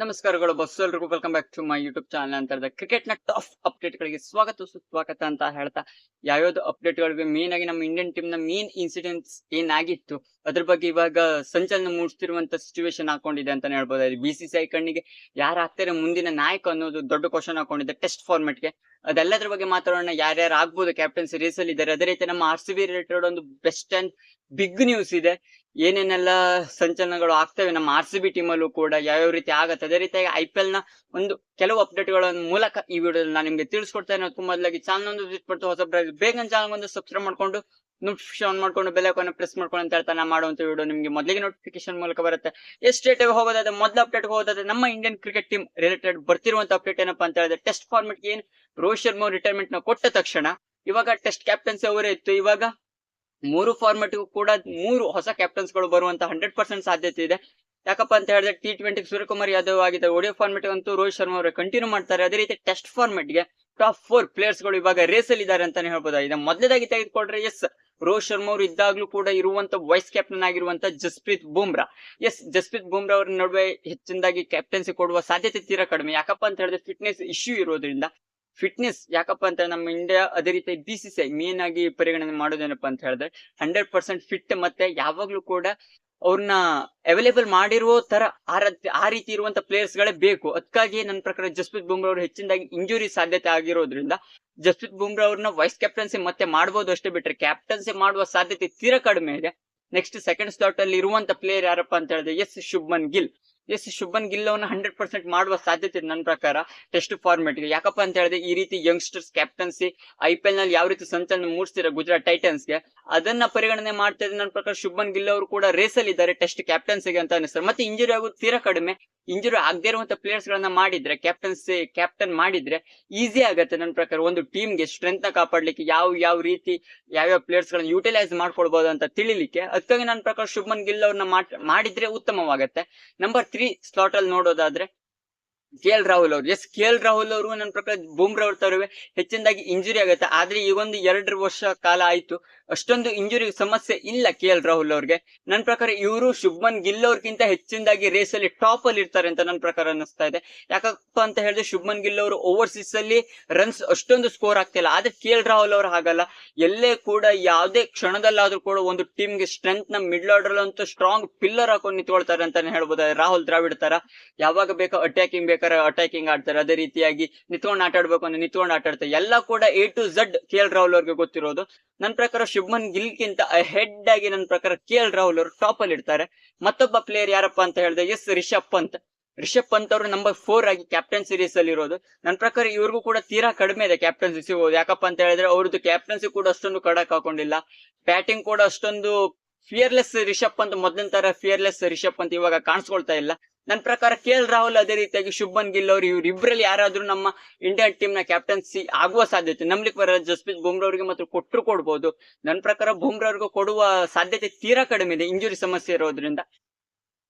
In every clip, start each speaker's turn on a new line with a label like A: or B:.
A: ನಮಸ್ಕಾರಗಳು, ಬಸ್ ಎಲ್ರಿಗೂ welcome back to my YouTube channel ಅಂತ ಕ್ರಿಕೆಟ್ನ ಟಾಪ್ ಅಪ್ಡೇಟ್ ಗಳಿಗೆ ಸ್ವಾಗತ, ಸುಸ್ವಾಗತ ಅಂತ ಹೇಳ್ತಾ, ಯಾವ್ಯಾವ್ದು ಅಪ್ಡೇಟ್ ಗಳಿವೆ ಮೇನ್ ಆಗಿ ನಮ್ಮ ಇಂಡಿಯನ್ ಟೀಮ್ನ ಮೇನ್ ಇನ್ಸಿಡೆಂಟ್ಸ್ ಏನಾಗಿತ್ತು? ಅದ್ರ ಬಗ್ಗೆ ಇವಾಗ ಸಂಚಲನ ಮೂಡಿಸ್ತಿರುವಂತ ಸಿಚುವೇಶನ್ ಹಾಕೊಂಡಿದೆ ಅಂತಾನೆ ಹೇಳ್ಬೋದು ಬಿ ಸಿ ಸಿ ಐ ಕಣ್ಣಿಗೆ ಯಾರು ಆಗ್ತಾರೆ, ಮುಂದಿನ ನಾಯಕ ಅನ್ನೋದು ದೊಡ್ಡ ಕ್ವಶನ್ ಹಾಕೊಂಡಿದೆ ಟೆಸ್ಟ್ ಫಾರ್ಮೆಟ್ಗೆ. ಅದೆಲ್ಲದ್ರ ಬಗ್ಗೆ ಮಾತಾಡೋಣ, ಯಾರ್ಯಾರು ಆಗ್ಬೋದು ಕ್ಯಾಪ್ಟನ್ಸಿ ರೇಸ್ ಅಲ್ಲಿ ಇದ್ದಾರೆ ಅದೇ ರೀತಿ ನಮ್ಮ ಆರ್ ಸಿ ಬಿ ರಿಲೇಟೆಡ್ ಒಂದು ಬೆಸ್ಟ್ ಅಂಡ್ ಬಿಗ್ ನ್ಯೂಸ್ ಇದೆ. ಏನೇನೆಲ್ಲ ಸಂಚಲನಗಳು ಆಗ್ತವೆ, ನಮ್ಮ ಆರ್ ಸಿ ಬಿ ಟೀಮ್ ಅಲ್ಲೂ ಕೂಡ ಯಾವ್ಯಾವ ರೀತಿ ಆಗತ್ತೆ, ಅದೇ ರೀತಿಯಾಗಿ ಐ ಪಿ ಎಲ್ನ ಒಂದು ಕೆಲವು ಅಪ್ಡೇಟ್ಗಳ ಮೂಲಕ ಈ ವಿಡಿಯೋದಲ್ಲಿ ನಾನು ನಿಮ್ಗೆ ತಿಳಿಸ್ಕೊಡ್ತೇನೆ ಅದಕ್ಕೂ ಮೊದಲಾಗಿ ಚಾನಲ್ ಒಂದು ವಿಸಿಟ್ ಮಾಡ್ತಾ ಹೊಸ ಬೇಗ ಚಾನಲ್ ಒಂದು ಸಬ್ಸ್ಕ್ರೈಬ್ ಮಾಡ್ಕೊಂಡು ನೋಟಿಫಿಕೇಶನ್ ಆನ್ ಮಾಡ್ಕೊಂಡು ಬೆಲ್ ಐಕಾನ್ ಪ್ರೆಸ್ ಮಾಡ್ಕೊಂಡು ಅಂತ ಹೇಳ್ತಾ ನಾನು ಮಾಡುವಂತ ವಿಡಿಯೋ ನಿಮ್ಗೆ ಮೊದಲಿಗೆ ನೋಟಿಫಿಕೇಶನ್ ಮೂಲಕ ಬರುತ್ತೆ. ಎಷ್ಟು ಡೇಟ್ ಹೋಗೋದಾದ್ರೆ, ಮೊದಲ ಅಪ್ಡೇಟ್ ಹೋಗೋದಾದ್ರೆ, ನಮ್ಮ ಇಂಡಿಯನ್ ಕ್ರಿಕೆಟ್ ಟೀಮ್ ರಿಲೇಟೆಡ್ ಬರ್ತಿರುವಂತ ಅಪ್ಡೇಟ್ ಏನಪ್ಪಾ ಅಂತ ಹೇಳಿದ್ರೆ ಟೆಸ್ಟ್ ಫಾರ್ಮೆಟ್ ಏನ್ ರೋಹಿತ್ ಶರ್ಮಾ ರಿಟೈರ್ಮೆಂಟ್ನ ಕೊಟ್ಟ ತಕ್ಷಣ, ಇವಾಗ ಟೆಸ್ಟ್ ಕ್ಯಾಪ್ಟನ್ಸಿ ಅವರೇ ಇತ್ತು. ಇವಾಗ ಮೂರು ಫಾರ್ಮೆಟ್ಗೂ ಕೂಡ ಮೂರು ಹೊಸ ಕ್ಯಾಪ್ಟನ್ಸ್ಗಳು ಬರುವಂತ ಹಂಡ್ರೆಡ್ ಪರ್ಸೆಂಟ್ ಸಾಧ್ಯತೆ ಇದೆ. ಯಾಕಪ್ಪ ಅಂತ ಹೇಳಿದ್ರೆ ಟಿ ಟ್ವೆಂಟಿ ಸೂರ್ಯಕುಮಾರ್ ಯಾದವ್ ಆಗಿದೆ ಒಡಿಯೋ ಫಾರ್ಮೆಟ್ ಅಂತೂ ರೋಹಿತ್ ಶರ್ಮಾ ಅವರು ಕಂಟಿನ್ಯೂ ಮಾಡ್ತಾರೆ. ಅದೇ ರೀತಿ ಟೆಸ್ಟ್ ಫಾರ್ಮೆಟ್ಗೆ ಟಾಪ್ ಫೋರ್ ಪ್ಲೇಯರ್ಸ್ಗಳು ಇವಾಗ ರೇಸ್ ಅಲ್ಲಿ ಇದ್ದಾರೆ ಅಂತಾನೆ ಹೇಳ್ಬೋದಾಗಿದೆ ಮೊದಲೇದಾಗಿ ತೆಗೆದುಕೊಂಡ್ರೆ ಎಸ್ ರೋಹಿತ್ ಶರ್ಮಾ ಅವರು ಇದ್ದಾಗ್ಲೂ ಕೂಡ ಇರುವಂತ ವೈಸ್ ಕ್ಯಾಪ್ಟನ್ ಆಗಿರುವಂತ ಜಸ್ಪ್ರೀತ್ ಬುಮ್ರಾ. ಎಸ್ ಜಸ್ಪ್ರೀತ್ ಬುಮ್ರಾ ಅವ್ರ ನಡುವೆ ಹೆಚ್ಚಿನದಾಗಿ ಕ್ಯಾಪ್ಟನ್ಸಿ ಕೊಡುವ ಸಾಧ್ಯತೆ ತೀರಾ ಕಡಿಮೆ. ಯಾಕಪ್ಪ ಅಂತ ಹೇಳಿದ್ರೆ ಫಿಟ್ನೆಸ್ ಇಶ್ಯೂ ಇರೋದ್ರಿಂದ ಫಿಟ್ನೆಸ್ ಯಾಕಪ್ಪ ಅಂತ ನಮ್ಮ ಇಂಡಿಯಾ ಅದೇ ರೀತಿ B C C I main ಆಗಿ ಪರಿಗಣನೆ ಮಾಡೋದೇನಪ್ಪ ಅಂತ ಹೇಳಿದ್ರೆ ಹಂಡ್ರೆಡ್ ಪರ್ಸೆಂಟ್ ಫಿಟ್ ಮತ್ತೆ ಯಾವಾಗ್ಲೂ ಕೂಡ ಅವ್ರನ್ನ ಅವೈಲೇಬಲ್ ಮಾಡಿರುವ ತರ ಆ ಆ ರೀತಿ ಇರುವಂತ ಪ್ಲೇಯರ್ಸ್ ಗಳೇ ಬೇಕು. ಅದಕ್ಕಾಗಿ ನನ್ನ ಪ್ರಕಾರ ಜಸ್ಪ್ರೀತ್ ಬುಮ್ರಾ ಅವರು ಹೆಚ್ಚಿನದಾಗಿ ಇಂಜುರಿ ಸಾಧ್ಯತೆ ಆಗಿರೋದ್ರಿಂದ ಜಸ್ಪ್ರೀತ್ ಬುಮ್ರಾ ಅವ್ರನ್ನ ವೈಸ್ ಕ್ಯಾಪ್ಟನ್ಸಿ ಮತ್ತೆ ಮಾಡಬಹುದು ಅಷ್ಟೇ ಬಿಟ್ರೆ ಕ್ಯಾಪ್ಟನ್ಸಿ ಮಾಡುವ ಸಾಧ್ಯತೆ ತೀರಾ ಕಡಿಮೆ ಇದೆ. ನೆಕ್ಸ್ಟ್ ಸೆಕೆಂಡ್ ಸ್ಲಾಟ್ ಅಲ್ಲಿ ಇರುವಂತ ಪ್ಲೇಯರ್ ಯಾರಪ್ಪ ಅಂತ ಹೇಳಿದ್ರೆ yes Shubman Gill. Yes Shubman Gill hundred percent ಮಾಡುವ ಸಾಧ್ಯತೆ ನನ್ನ ಪ್ರಕಾರ. ಟೆಸ್ಟ್ ಫಾರ್ಮೆಟ್ಗೆ. ಯಾಕಪ್ಪ ಅಂತ ಹೇಳಿದ್ರೆ ಈ ರೀತಿ ಯಂಗ್ಸ್ಟರ್ಸ್ ಕ್ಯಾಪ್ಟನ್ಸಿ ಐ ಪಿ ಎಲ್ನಲ್ಲಿ ಯಾವ ರೀತಿ ಸಂಚಲನ ಮೂಡಿಸ್ತಿರ ಗುಜರಾತ್ ಟೈಟನ್ಸ್ಗೆ? ಅದನ್ನ ಪರಿಗಣನೆ ಮಾಡ್ತಾ ಇದ್ರೆ ನನ್ನ ಪ್ರಕಾರ ಶುಭನ್ ಗಿಲ್ ಅವರು ಕೂಡ ರೇಸ್ ಅಲ್ಲಿ ಇದ್ದಾರೆ ಟೆಸ್ಟ್ ಕ್ಯಾಪ್ಟನ್ಸಿಗೆ ಅಂತ ಅನಿಸ್ತಾರೆ ಮತ್ತೆ ಇಂಜುರಿ ಆಗೋದು ತೀರಾ ಕಡಿಮೆ. ಇಂಜುರಿ ಆಗದೇ ಇರುವಂತ ಪ್ಲೇಯರ್ಸ್ ಗಳನ್ನ ಮಾಡಿದ್ರೆ ಕ್ಯಾಪ್ಟನ್ಸಿ ಕ್ಯಾಪ್ಟನ್ ಮಾಡಿದ್ರೆ ಈಸಿ ಆಗತ್ತೆ ನನ್ನ ಪ್ರಕಾರ. ಒಂದು ಟೀಮ್ಗೆ ಸ್ಟ್ರೆಂತ್ನ ಕಾಪಾಡ್ಲಿಕ್ಕೆ ಯಾವ ಯಾವ ರೀತಿ ಯಾವ್ಯಾವ ಪ್ಲೇಯರ್ಸ್ ಗಳನ್ನ ಯುಟಿಲೈಸ್ ಮಾಡ್ಕೊಳ್ಬಹುದು ಅಂತ ತಿಳಿಲಿಕ್ಕೆ, ಅದಕ್ಕಾಗಿ ನನ್ನ ಪ್ರಕಾರ ಶುಭಮನ್ ಗಿಲ್ ಅವ್ರನ್ನ ಮಾಡ್- ಮಾಡಿದ್ರೆ ಉತ್ತಮವಾಗತ್ತೆ. ನಂಬರ್ ತ್ರೀ ಸ್ಲಾಟ್ ಅಲ್ಲಿ ನೋಡೋದಾದ್ರೆ ಕೆ ಎಲ್ ರಾಹುಲ್ ಅವರು. ಎಸ್ ಕೆ ಎಲ್ ರಾಹುಲ್ ಅವರು ನನ್ನ ಪ್ರಕಾರ ಬೂಮ್ರಾ ಅವ್ರ ತರವೇ ಹೆಚ್ಚಿನದಾಗಿ ಇಂಜುರಿ ಆಗುತ್ತೆ. ಆದ್ರೆ ಈ ಒಂದು ಎರಡು ವರ್ಷ ಕಾಲ ಆಯ್ತು, ಅಷ್ಟೊಂದು ಇಂಜುರಿ ಸಮಸ್ಯೆ ಇಲ್ಲ ಕೆ ಎಲ್ ರಾಹುಲ್ ಅವ್ರಿಗೆ. ನನ್ನ ಪ್ರಕಾರ ಇವರು ಶುಭ್ಮನ್ ಗಿಲ್ ಅವ್ರಗಿಂತ ಹೆಚ್ಚಿನದಾಗಿ ರೇಸ್ ಅಲ್ಲಿ ಟಾಪ್ ಅಲ್ಲಿ ಇರ್ತಾರೆ ಅಂತ ನನ್ನ ಪ್ರಕಾರ ಅನಿಸ್ತಾ ಇದೆ. ಯಾಕಪ್ಪ ಅಂತ ಹೇಳಿದ್ರೆ ಶುಭ್ಮನ್ ಗಿಲ್ ಅವರು ಓವರ್ಸೀಸ್ ಅಲ್ಲಿ ರನ್ಸ್ ಅಷ್ಟೊಂದು ಸ್ಕೋರ್ ಆಗ್ತಿಲ್ಲ. ಆದ್ರೆ ಕೆ ಎಲ್ ರಾಹುಲ್ ಅವರು ಹಾಗಲ್ಲ. ಎಲ್ಲೇ ಕೂಡ ಯಾವುದೇ ಕ್ಷಣದಲ್ಲಾದ್ರೂ ಕೂಡ ಒಂದು ಟೀಮ್ಗೆ ಸ್ಟ್ರೆಂತ್ನ ಮಿಡ್ಲ್ ಆರ್ಡರ್ ಅಂತೂ ಸ್ಟ್ರಾಂಗ್ ಪಿಲ್ಲರ್ ಹಾಕೊಂಡು ನಿಂತ್ಕೊಳ್ತಾರೆ ಅಂತಾನೆ ಹೇಳ್ಬೋದು. ರಾಹುಲ್ ದ್ರಾವಿಡ್ ತರ. ಯಾವಾಗ ಬೇಕೋ ಅಟ್ಯಾಕಿಂಗ್ ಬೇಕಾದ್ರೆ ಅಟ್ಯಾಕಿಂಗ್ ಆಡ್ತಾರೆ. ಅದೇ ರೀತಿಯಾಗಿ ನಿಂತ್ಕೊಂಡು ಆಟ ಆಡ್ಬೇಕು ಅಂದ್ರೆ ನಿಂತ್ಕೊಂಡು ಆಟ ಆಡ್ತಾರೆ. ಎಲ್ಲ ಕೂಡ A to Z K L Rahul ಅವ್ರಿಗೆ ಗೊತ್ತಿರೋದು. ನನ್ನ ಪ್ರಕಾರ ಶುಭ್ಮನ್ ಗಿಲ್ಗಿಂತ ಹೆಡ್ ಆಗಿ ನನ್ನ ಪ್ರಕಾರ ಕೆ ಎಲ್ ರಾಹುಲ್ ಅವರು ಟಾಪ್ ಅಲ್ಲಿ ಇರ್ತಾರೆ. ಮತ್ತೊಬ್ಬ ಪ್ಲೇಯರ್ ಯಾರಪ್ಪ ಅಂತ ಹೇಳಿದ್ರೆ ಎಸ್ ರಿಷಬ್ ಪಂತ್. ರಿಷಬ್ ಪಂತ್ ಅವರು ನಂಬರ್ ಫೋರ್ ಆಗಿ ಕ್ಯಾಪ್ಟನ್ ಸೀರೀಸ್ ಅಲ್ಲಿ ಇರೋದು. ನನ್ನ ಪ್ರಕಾರ ಇವ್ರಿಗೂ ಕೂಡ ತೀರಾ ಕಡಿಮೆ ಇದೆ ಕ್ಯಾಪ್ಟನ್ ಸಿಗೋದು. ಯಾಕಪ್ಪ ಅಂತ ಹೇಳಿದ್ರೆ ಅವ್ರದ್ದು ಕ್ಯಾಪ್ಟನ್ಸಿ ಕೂಡ ಅಷ್ಟೊಂದು ಕಡಕ್ ಹಾಕೊಂಡಿಲ್ಲ. ಬ್ಯಾಟಿಂಗ್ ಕೂಡ ಅಷ್ಟೊಂದು ಫಿಯರ್ಲೆಸ್ ರಿಷಬ್ ಪಂತ್ ಮೊದಲಿನ ತರ ಫಿಯರ್ಲೆಸ್ ರಿಷಬ್ ಪಂತ್ ಇವಾಗ ಕಾಣಿಸ್ಕೊಳ್ತಾ ಇಲ್ಲ. ನನ್ನ ಪ್ರಕಾರ ಕೆ ಎಲ್ ರಾಹುಲ್ ಅದೇ ರೀತಿಯಾಗಿ ಶುಭನ್ ಗಿಲ್ ಅವರು ಇವ್ರಿಬ್ರಲ್ಲಿ ಯಾರಾದ್ರೂ ನಮ್ಮ ಇಂಡಿಯನ್ ಟೀಮ್ನ ಕ್ಯಾಪ್ಟನ್ಸಿ ಆಗುವ ಸಾಧ್ಯತೆ. ನಂಬಲಿಕ್ಕೆ ಬರೋ ಜಸ್ಪ್ರೀತ್ ಬುಮ್ರಾ ಅವರಿಗೆ ಮಾತ್ರ ಕೊಟ್ಟರು ಕೊಡ್ಬೋದು. ನನ್ನ ಪ್ರಕಾರ ಬುಮ್ರಾ ಅವ್ರಿಗೂ ಕೊಡುವ ಸಾಧ್ಯತೆ ತೀರಾ ಕಡಿಮೆ ಇದೆ ಇಂಜುರಿ ಸಮಸ್ಯೆ ಇರೋದ್ರಿಂದ.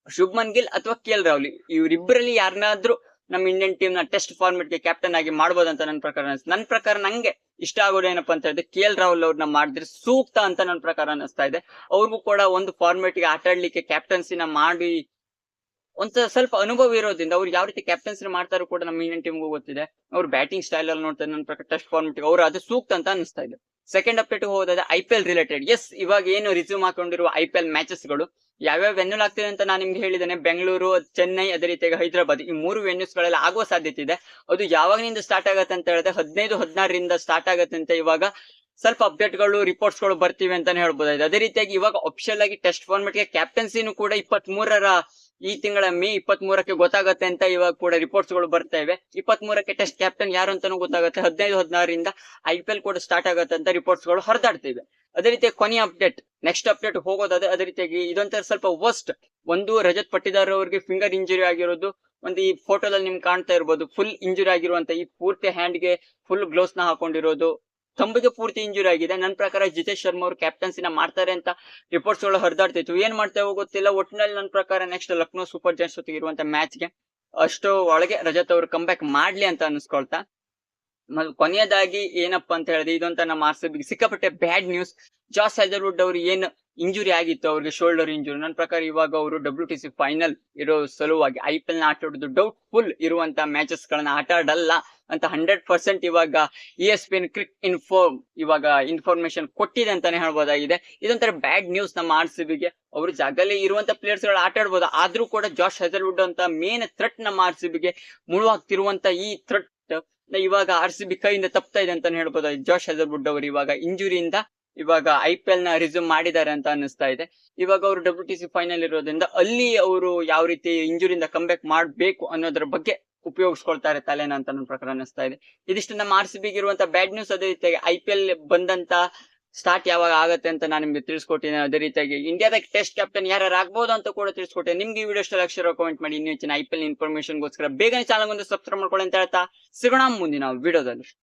A: ಶುಭ್ಮನ್ ಗಿಲ್ ಅಥವಾ ಕೆ ಎಲ್ ರಾಹುಲ್ ಇವರಿಬ್ಬರಲ್ಲಿ ಯಾರನ್ನಾದ್ರೂ ನಮ್ಮ ಇಂಡಿಯನ್ ಟೀಮ್ನ ಟೆಸ್ಟ್ ಫಾರ್ಮೆಟ್ಗೆ ಕ್ಯಾಪ್ಟನ್ ಆಗಿ ಮಾಡ್ಬೋದು ಅಂತ ನನ್ನ ಪ್ರಕಾರ ಅನಿಸ್ತು ನನ್ನ ಪ್ರಕಾರ ನಂಗೆ ಇಷ್ಟ ಆಗೋದು ಏನಪ್ಪಾ ಅಂತ ಹೇಳಿದ್ರೆ ಕೆ ಎಲ್ ರಾಹುಲ್ ಅವ್ರನ್ನ ಮಾಡಿದ್ರೆ ಸೂಕ್ತ ಅಂತ ನನ್ನ ಪ್ರಕಾರ ಅನಿಸ್ತಾ ಇದೆ. ಅವ್ರಿಗೂ ಕೂಡ ಒಂದು ಫಾರ್ಮೆಟ್ಗೆ ಆಟ ಆಡ್ಲಿಕ್ಕೆ ಕ್ಯಾಪ್ಟನ್ಸಿನ ಮಾಡಿ ಒಂದ್ ಸ್ವಲ್ಪ ಅನುಭವ ಇರೋದ್ರಿಂದ ಅವ್ರು ಯಾವ ರೀತಿ ಕ್ಯಾಪ್ಟನ್ಸಿ ಮಾಡ್ತಾರೋ ಕೂಡ ನಮ್ಮ ಇಂಡಿಯನ್ ಟೀಮ್ಗೂ ಗೊತ್ತಿದೆ. ಅವ್ರು ಬ್ಯಾಟಿಂಗ್ ಸ್ಟೈಲ್ ಅಲ್ಲಿ ನೋಡ್ತಾರೆ ನನ್ನ ಪ್ರಕಾರ ಟೆಸ್ಟ್ ಫಾರ್ಮೆಟ್ ಅವ್ರು ಅದು ಸೂಕ್ತ ಅಂತ ಅನಿಸ್ತಾ ಇದೆ. ಸೆಕೆಂಡ್ ಅಪ್ಡೇಟ್ ಹೋಗೋದಾದ್ರೆ I P L related yes ಇವಾಗ ಏನು ರಿಸ್ಯೂಮ್ ಹಾಕೊಂಡಿರುವ ಐ ಪಿ ಎಲ್ ಮ್ಯಾಚಸ್ಗಳು ಯಾವ್ಯಾವ ವೆನ್ಯೂಲ್ ಆಗ್ತಿದೆ ಅಂತ ನಾನು ನಿಮ್ಗೆ ಹೇಳಿದ್ದೇನೆ. ಬೆಂಗಳೂರು ಚೆನ್ನೈ ಅದೇ ರೀತಿಯಾಗಿ ಹೈದರಾಬಾದ್ ಈ ಮೂರು ವೆನ್ಯೂಸ್ ಗಳೆಲ್ಲ ಆಗುವ ಸಾಧ್ಯತೆ ಇದೆ. ಅದು ಯಾವಾಗಿನಿಂದ ಸ್ಟಾರ್ಟ್ ಆಗತ್ತೆ ಅಂತ ಹೇಳಿದ್ರೆ ಹದಿನೈದು, ಹದಿನಾರರಿಂದ ಸ್ಟಾರ್ಟ್ ಆಗತ್ತೆ ಅಂತ ಇವಾಗ ಸ್ವಲ್ಪ ಅಪ್ಡೇಟ್ಗಳು ರಿಪೋರ್ಟ್ಸ್ಗಳು ಬರ್ತಿವೆ ಅಂತಾನೆ ಹೇಳ್ಬೋದಾಗಿದೆ. ಅದೇ ರೀತಿಯಾಗಿ ಇವಾಗ ಅಫಿಷಿಯಲ್ ಆಗಿ ಟೆಸ್ಟ್ ಫಾರ್ಮೆಟ್ಗೆ ಕ್ಯಾಪ್ಟನ್ಸಿನೂ ಕೂಡ ಇಪ್ಪತ್ತ್ ಮೂರರ ಈ ತಿಂಗಳ ಮೇ ಇಪ್ಪತ್ತ್ ಮೂರಕ್ಕೆ ಗೊತ್ತಾಗತ್ತೆ ಅಂತ ಇವಾಗ ಕೂಡ ರಿಪೋರ್ಟ್ಸ್ಗಳು ಬರ್ತಾ ಇವೆ. ಇಪ್ಪತ್ತ್ ಮೂರಕ್ಕೆ ಟೆಸ್ಟ್ ಕ್ಯಾಪ್ಟನ್ ಯಾರು ಅಂತಾನೂ ಗೊತ್ತಾಗುತ್ತೆ. ಹದಿನೈದು, ಹದಿನಾರರಿಂದ ಐ ಪಿ ಎಲ್ ಕೂಡ ಸ್ಟಾರ್ಟ್ ಆಗುತ್ತೆ ಅಂತ ರಿಪೋರ್ಟ್ಸ್ಗಳು ಹೊರದಾಡ್ತಿವೆ ಅದೇ ರೀತಿ ಕೊನೆಯ ಅಪ್ಡೇಟ್ ನೆಕ್ಸ್ಟ್ ಅಪ್ಡೇಟ್ ಹೋಗೋದಾದ್ರೆ ಅದೇ ರೀತಿಯಾಗಿ ಇದೊಂಥರ ಸ್ವಲ್ಪ ವರ್ಸ್ಟ್ ಒಂದು ರಜತ್ ಪಟ್ಟಿದಾರ್ ಅವರಿಗೆ ಫಿಂಗರ್ ಇಂಜುರಿ ಆಗಿರೋದು, ಒಂದು ಈ ಫೋಟೋದಲ್ಲಿ ನಿಮ್ಗೆ ಕಾಣ್ತಾ ಇರ್ಬೋದು ಫುಲ್ ಇಂಜುರಿ ಆಗಿರುವಂತ ಈ ಪೂರ್ತಿ ಹ್ಯಾಂಡ್ಗೆ ಫುಲ್ ಗ್ಲೋಸ್ನ ಹಾಕೊಂಡಿರೋದು. ತಂಬಿಗೆ ಪೂರ್ತಿ ಇಂಜುರಿ ಆಗಿದೆ. ನನ್ನ ಪ್ರಕಾರ ಜಿತೇಶ್ ಶರ್ಮಾ ಅವರು ಕ್ಯಾಪ್ಟನ್ಸಿನ ಮಾಡ್ತಾರೆ ಅಂತ ರಿಪೋರ್ಟ್ಸ್ಗಳು ಹರಿದಾಡ್ತಿತ್ತು. ಏನ್ ಮಾಡ್ತೇವೋ ಗೊತ್ತಿಲ್ಲ. ಒಟ್ಟಿನಲ್ಲಿ ನನ್ನ ಪ್ರಕಾರ ನೆಕ್ಸ್ಟ್ ಲಕ್ನೋ ಸೂಪರ್ ಜೈನ್ಸ್ ಜೊತೆಗೆ ಇರುವಂತ ಮ್ಯಾಚ್ಗೆ ಅಷ್ಟು ಒಳಗೆ ರಜತ್ ಅವರು ಕಮ್ ಬ್ಯಾಕ್ ಮಾಡ್ಲಿ ಅಂತ ಅನ್ಸ್ಕೊಳ್ತಾ. ಕೊನೆಯದಾಗಿ ಏನಪ್ಪಾ ಅಂತ ಹೇಳಿದ್ರೆ ಇದೊಂತ ನಮ್ಮ ಆರ್ ಸಿ ಸಿಕ್ಕಾಪಟ್ಟೆ ಬ್ಯಾಡ್ ನ್ಯೂಸ್ ಜಾಸ್ ಹೈದರ್ವುಡ್ ಅವರು ಏನ್ ಇಂಜುರಿ ಆಗಿತ್ತು, ಅವ್ರಿಗೆ ಶೋಲ್ಡರ್ ಇಂಜುರಿ ನನ್ನ ಪ್ರಕಾರ ಇವಾಗ ಅವರು ಡಬ್ಲ್ಯೂ ಟಿ ಸಿ ಫೈನಲ್ ಇರೋ ಸಲುವಾಗಿ ಐ ಪಿ ಎಲ್ನ ಆಟ ಆಡೋದು ಡೌಟ್ಫುಲ್ ಇರುವಂತಹ ಮ್ಯಾಚಸ್ ಗಳನ್ನ ಆಟ ಆಡಲ್ಲ ಅಂತ ಹಂಡ್ರೆಡ್ ಪರ್ಸೆಂಟ್ ಇವಾಗ ಇ ಎಸ್ ಪಿ ಕ್ರಿಕ್ ಇನ್ಫೋ ಇವಾಗ ಇನ್ಫಾರ್ಮೇಶನ್ ಕೊಟ್ಟಿದೆ ಅಂತಾನೆ ಹೇಳ್ಬೋದಾಗಿದೆ. ಇದೊಂಥರ ಬ್ಯಾಡ್ ನ್ಯೂಸ್ ನಮ್ಮ ಆರ್ ಸಿ ಬಿಗೆ ಅವರು ಜಾಗದಲ್ಲಿ ಇರುವಂತ ಪ್ಲೇಯರ್ಸ್ಗಳು ಆಟ ಆಡ್ಬೋದು. ಆದ್ರೂ ಕೂಡ ಜಾಶ್ ಹೆಸರ್ವುಡ್ ಅಂತ ಮೇನ್ ಥ್ರೆಟ್ ನಮ್ಮ ಆರ್ ಸಿ ಬಿಗೆ ಮುಳುವಾಗ್ತಿರುವಂತ ಈ ಥ್ರೆಟ್ ಇವಾಗ ಆರ್ ಸಿ ಬಿ ಕೈಯಿಂದ ತಪ್ತಾ ಇದೆ ಅಂತಾನೆ ಹೇಳ್ಬೋದು ಜಾಶ್ ಹೆಸರ್ವುಡ್ ಅವರು ಇವಾಗ ಇಂಜುರಿಯಿಂದ ಇವಾಗ ಐ ಪಿ ಎಲ್ನ ರಿಸ್ಯೂಮ್ ಮಾಡಿದ್ದಾರೆ ಅಂತ ಅನಿಸ್ತಾ ಇದೆ. ಇವಾಗ ಅವರು ಡಬ್ಲ್ಯೂ ಟಿ ಸಿ ಫೈನಲ್ ಇರೋದ್ರಿಂದ ಅಲ್ಲಿ ಅವರು ಯಾವ ರೀತಿ ಇಂಜುರಿಯಿಂದ ಕಮ್ಬ್ಯಾಕ್ ಮಾಡಬೇಕು ಅನ್ನೋದ್ರ ಬಗ್ಗೆ ಉಪಯೋಗಿಸ್ಕೊಳ್ತಾರೆ ತಲೆನ ಅಂತ ನನ್ನ ಪ್ರಕಾರ ಅನಿಸ್ತಾ ಇದೆ. ಇದಿಷ್ಟು ನಮ್ಮ ಆರ್ ಸಿ ಬಿಗೆ ಇರುವಂತ ಬ್ಯಾಡ್ ನ್ಯೂಸ್ ಅದೇ ರೀತಿಯಾಗಿ ಐ ಪಿ ಎಲ್ ಬಂದಂತ ಸ್ಟಾರ್ಟ್ ಯಾವಾಗ ಆಗುತ್ತೆ ಅಂತ ನಾನು ನಿಮ್ಗೆ ತಿಳಿಸ್ಕೊಟ್ಟಿದ್ದೇನೆ ಅದೇ ರೀತಿಯಾಗಿ ಇಂಡಿಯಾದ ಟೆಸ್ಟ್ ಕ್ಯಾಪ್ಟನ್ ಯಾರು ಆಗ್ಬೋದು ಅಂತ ಕೂಡ ತಿಳಿಸ್ಕೊಟ್ಟೆ ನಿಮ್ಗೆ ಈ ವಿಡಿಯೋ ಇಷ್ಟ ಅಕ್ಷರ ಕಮೆಂಟ್ ಮಾಡಿ, ಇನ್ನೂ ಹೆಚ್ಚಿನ ಐ ಪಿ ಎಲ್ ಇನ್ಫಾರ್ಮೇಶನ್ಗೋಸ್ಕರ ಬೇಗನೆ ಚಾನಲ್ ಒಂದು ಸಬ್ಸ್ಕ್ರೈಬ್ ಮಾಡ್ಕೊಳ್ಳಿ ಅಂತ ಹೇಳ್ತಾ ಸಿಗೋಣ ಮುಂದಿನ ವಿಡಿಯೋದಲ್ಲಿ